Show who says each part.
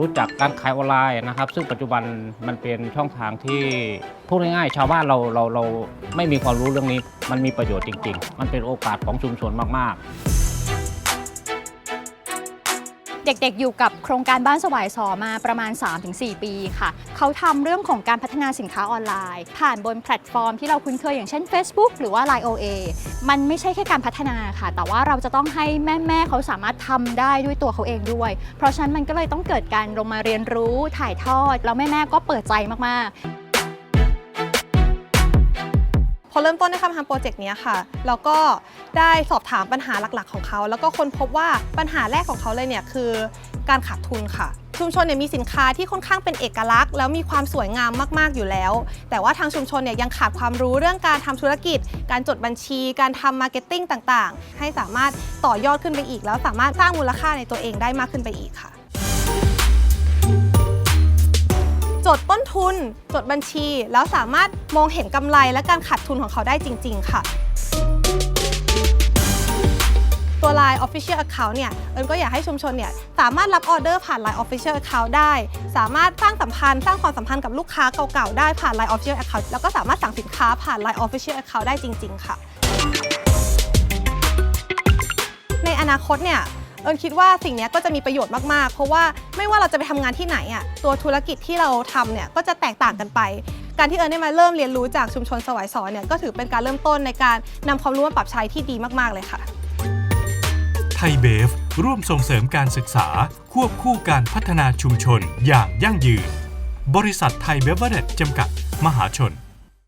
Speaker 1: รู้จักการขายออนไลน์นะครับ ซึ่งปัจจุบันมันเป็นช่องทางที่พูดง่ายๆชาวบ้านเราเราเราไม่มีความรู้เรื่องนี้ มันมีประโยชน์จริง ๆ มันเป็นโอกาสของชุมชนมากๆ
Speaker 2: เด็กๆอยู่กับโครงการบ้านสวายสอมาประมาณ 3-4 ปีค่ะ เขาทำเรื่องของการพัฒนาสินค้าออนไลน์ ผ่านบนแพลตฟอร์มที่เราคุ้นเคยอย่างเช่น Facebook หรือว่า Line OA มันไม่ใช่แค่การพัฒนาค่ะ แต่ว่าเราจะต้องให้แม่ๆเขาสามารถทำได้ด้วยตัวเขาเองด้วย เพราะฉะนั้นมันก็เลยต้องเกิดการลงมาเรียนรู้ถ่ายทอด แล้วแม่ๆก็เปิดใจมากๆ
Speaker 3: พอเริ่มต้นในการทำโปรเจกต์นี้ค่ะ เราก็ได้สอบถามปัญหาหลักๆของเขา แล้วก็ค้นพบว่าปัญหาแรกของเขาเลยเนี่ยคือการขาดทุนค่ะ ชุมชนเนี่ยมีสินค้าที่ค่อนข้างเป็นเอกลักษณ์ แล้วมีความสวยงามมากๆอยู่แล้ว แต่ว่าทางชุมชนเนี่ยยังขาดความรู้เรื่องการทำธุรกิจ การจดบัญชี การทำมาร์เก็ตติ้งต่างๆ ให้สามารถต่อยอดขึ้นไปอีก แล้วสามารถสร้างมูลค่าในตัวเองได้มากขึ้นไปอีกค่ะ ดต้นทุน จดบัญชี แล้วสามารถมองเห็นกำไรและการขาดทุนของเขาได้จริง ๆ ค่ะตัว Line Official Account เนี่ยเอิญก็อยากให้ชุมชนเนี่ยสามารถรับออเดอร์ผ่าน Line Official Account ได้ สามารถสร้างสัมพันธ์สร้างความสัมพันธ์กับลูกค้าเก่าๆ ได้ผ่าน Line Official Account แล้วก็สามารถสั่งสินค้าผ่าน Line Official Account ได้จริง ๆ ค่ะ ในอนาคตเนี่ย เอิญคิดว่าสิ่งนี้ก็จะมีประโยชน์มากๆ เพราะว่าไม่ว่าเราจะไปทำงานที่ไหนอะตัวธุรกิจที่เราทำเนี่ยก็จะแตกต่างกันไป การที่เอิญได้มาเริ่มเรียนรู้จากชุมชนสวายสอนเนี่ยก็ถือเป็นการเริ่มต้นในการนำความรู้มาปรับใช้ที่ดีมากๆเลยค่ะ
Speaker 4: ไทยเบฟร่วมส่งเสริมการศึกษา ควบคู่การพัฒนาชุมชนอย่างยั่งยืน บริษัทไทยเบเวอร์เรจจำกัด มหาชน